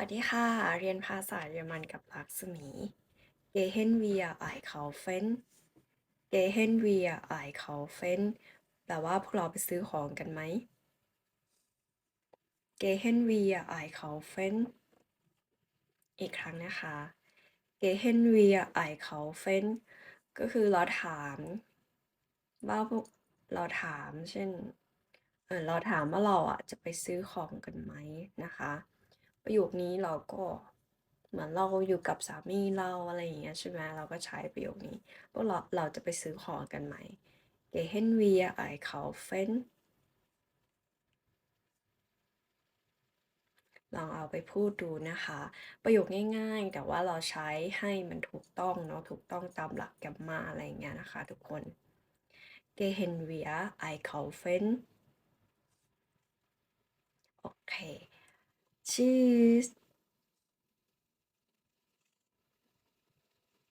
วัสดีค่ะ เรียนภาษาเยอรมันกับลักษมี Gehen wir einkaufen Gehen wir einkaufen แปลว่าพวกเราไปซื้อของกันไหม Gehen wir einkaufen อีกครั้งนะคะ Gehen wir einkaufen ก็คือเราถามว่าพวกเราถามเช่น เออเราถามว่าเราอะจะไปซื้อของกันไหมนะคะ ประโยคนี้เราก็เหมือนเราอยู่กับสามีเราอะไรอย่างเงี้ยใช่ไหมเราก็ใช้ประโยคนี้พวกเราเราจะไปซื้อของกันไหม Gehen wir einkaufen ลองเอาไปพูดดูนะคะ ประโยคง่ายๆ แต่ว่าเราใช้ให้มันถูกต้องเนาะถูกต้องตามหลักแกรมมาอะไรอย่างเงี้ยนะคะทุกคน Gehen wir einkaufen โอเค Cheers.